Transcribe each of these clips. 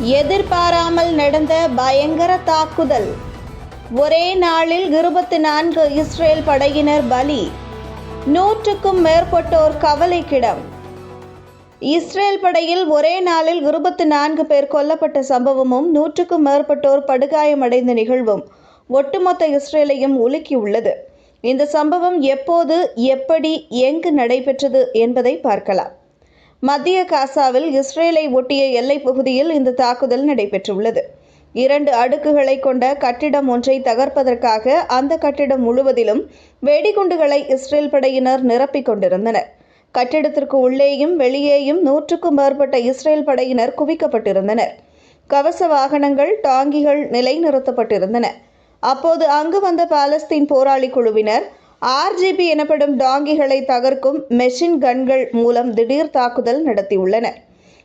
எதிர்பாராமல் நடந்த பயங்கர தாக்குதல். ஒரே நாளில் இருபத்தி நான்கு இஸ்ரேல் படையினர் பலி. நூற்றுக்கும் மேற்பட்டோர் கவலைக்கிடம். இஸ்ரேல் படையில் ஒரே நாளில் இருபத்தி நான்கு பேர் கொல்லப்பட்ட சம்பவமும் நூற்றுக்கும் மேற்பட்டோர் படுகாயமடைந்த நிகழ்வும் ஒட்டுமொத்த இஸ்ரேலையும் உலுக்கியுள்ளது. இந்த சம்பவம் எப்போது எப்படி எங்கு நடைபெற்றது என்பதை பார்க்கலாம். மத்திய காசாவில் இஸ்ரேலை ஒட்டிய எல்லைப் பகுதியில் இந்த தாக்குதல் நடைபெற்றுள்ளது. இரண்டு அடுக்குகளை கொண்ட கட்டிடம் ஒன்றை தகர்ப்பதற்காக அந்த கட்டிடம் முழுவதிலும் வெடிகுண்டுகளை இஸ்ரேல் படையினர் நிரப்பிக் கொண்டிருந்தனர். கட்டிடத்திற்கு உள்ளேயும் வெளியேயும் நூற்றுக்கும் மேற்பட்ட இஸ்ரேல் படையினர் குவிக்கப்பட்டிருந்தனர். கவச வாகனங்கள் டாங்கிகள் நிலைநிறுத்தப்பட்டிருந்தன. அப்போது அங்கு வந்த பாலஸ்தீன் போராளி குழுவினர் ஆர்ஜிபி எனப்படும் டாங்கிகளை தகர்க்கும் மெஷின் கன்கள் மூலம் திடீர் தாக்குதல் நடத்தியுள்ளனர்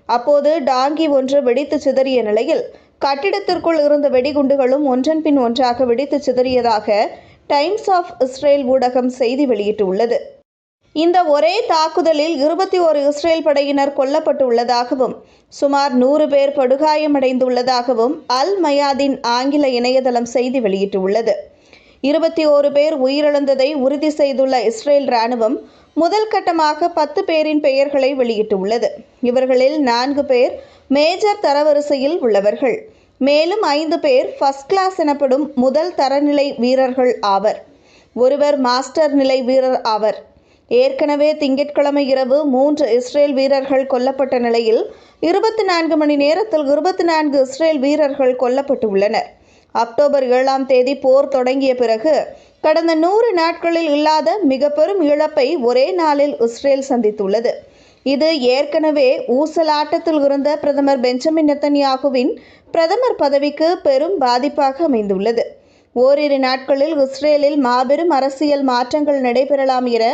அப்போது டாங்கி ஒன்று வெடித்து சிதறிய நிலையில் கட்டிடத்திற்குள் இருந்த வெடிகுண்டுகளும் ஒன்றன் பின் ஒன்றாக வெடித்து சிதறியதாக டைம்ஸ் ஆஃப் இஸ்ரேல் ஊடகம் செய்தி வெளியிட்டுள்ளது. இந்த ஒரே தாக்குதலில் இருபத்தி ஓரு இஸ்ரேல் படையினர் கொல்லப்பட்டுள்ளதாகவும் சுமார் நூறு பேர் படுகாயமடைந்துள்ளதாகவும் அல் மயாதின் ஆங்கில இணையதளம் செய்தி வெளியிட்டுள்ளது. இருபத்தி ஓரு பேர் உயிரிழந்ததை உறுதி செய்துள்ள இஸ்ரேல் ராணுவம் முதல் கட்டமாக பத்து பேரின் பெயர்களை வெளியிட்டுள்ளது. இவர்களில் நான்கு பேர் மேஜர் தரவரிசையில் உள்ளவர்கள். மேலும் ஐந்து பேர் ஃபர்ஸ்ட் கிளாஸ் எனப்படும் முதல் தரநிலை வீரர்கள் ஆவர். ஒருவர் மாஸ்டர் நிலை வீரர் ஆவர். ஏற்கனவே திங்கட்கிழமை இரவு மூன்று இஸ்ரேல் வீரர்கள் கொல்லப்பட்ட நிலையில் இருபத்தி நான்கு மணி நேரத்தில் இருபத்தி நான்கு இஸ்ரேல் வீரர்கள் கொல்லப்பட்டுள்ளனர். அக்டோபர் ஏழாம் தேதி போர் தொடங்கிய பிறகு கடந்த நூறு நாட்களில் இல்லாத மிக பெரும் இழப்பை ஒரே நாளில் இஸ்ரேல் சந்தித்துள்ளது. இது ஏற்கனவே ஊசலாட்டத்தில் இருந்த பிரதமர் பெஞ்சமின் நெத்தன்யாகுவின் பிரதமர் பதவிக்கு பெரும் பாதிப்பாக அமைந்துள்ளது. ஓரிரு நாட்களில் இஸ்ரேலில் மாபெரும் அரசியல் மாற்றங்கள் நடைபெறலாம் என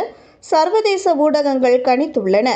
சர்வதேச ஊடகங்கள் கணித்துள்ளன.